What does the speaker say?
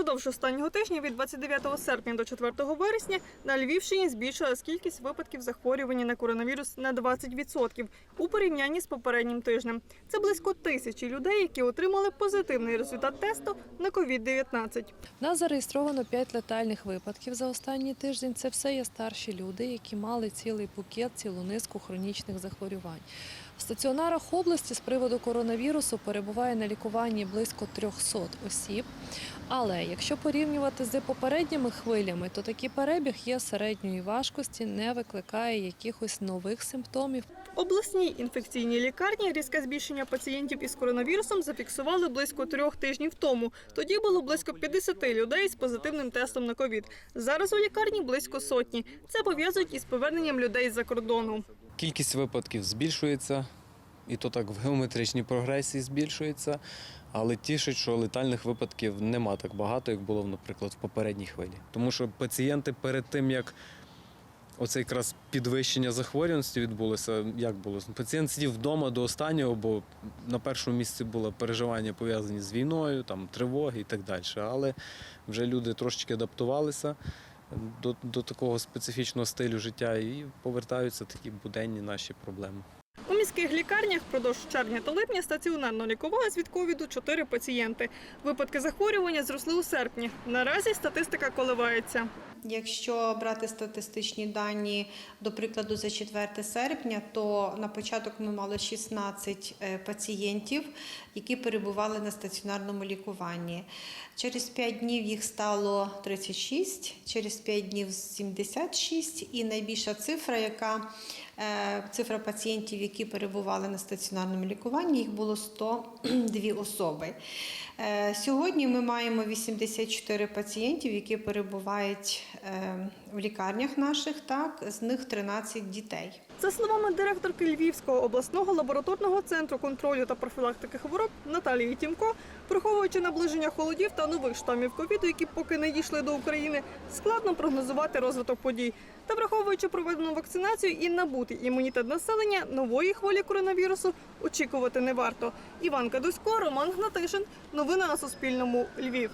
Упродовж останнього тижня від 29 серпня до 4 вересня на Львівщині збільшилась кількість випадків захворювання на коронавірус на 20% у порівнянні з попереднім тижнем. Це близько тисячі людей, які отримали позитивний результат тесту на COVID-19. У нас зареєстровано 5 летальних випадків за останній тиждень. Це все є старші люди, які мали цілий букет, цілу низку хронічних захворювань. В стаціонарах області з приводу коронавірусу перебуває на лікуванні близько 300 осіб. Але якщо порівнювати з попередніми хвилями, то такий перебіг є середньої важкості, не викликає якихось нових симптомів. Обласній інфекційній лікарні різке збільшення пацієнтів із коронавірусом зафіксували близько трьох тижнів тому. Тоді було близько 50 людей з позитивним тестом на ковід. Зараз у лікарні близько сотні. Це пов'язують із поверненням людей з-за кордону. Кількість випадків збільшується, і то так в геометричній прогресії збільшується. Але тішить, що летальних випадків нема так багато, як було, наприклад, в попередній хвилі. Тому що пацієнти перед тим, як оце якраз підвищення захворюваності відбулося, як було? Пацієнт сидів вдома до останнього, бо на першому місці було переживання пов'язані з війною, там, тривоги і так далі. Але вже люди трошечки адаптувалися до, до такого специфічного стилю життя і повертаються такі буденні наші проблеми. Міських лікарнях впродовж червня та липня стаціонарно лікувались від ковіду 4 пацієнти. Випадки захворювання зросли у серпні. Наразі статистика коливається. Якщо брати статистичні дані, до прикладу, за 4 серпня, то на початок ми мали 16 е, пацієнтів, які перебували на стаціонарному лікуванні. Через 5 днів їх стало 36, через 5 днів 76, і найбільша цифра, яка е, цифра пацієнтів, які перебували на стаціонарному лікуванні, їх було 102 особи. Е, Сьогодні ми маємо 84 пацієнтів, які перебувають в лікарнях наших, так, з них 13 дітей. За словами директорки Львівського обласного лабораторного центру контролю та профілактики хвороб Наталії Тімко, враховуючи наближення холодів та нових штамів ковіду, які поки не дійшли до України, складно прогнозувати розвиток подій. Та враховуючи проведену вакцинацію і набутий імунітет населення, нової хвилі коронавірусу очікувати не варто. Іван Кадусько, Роман Гнатишин. Новини на Суспільному. Львів.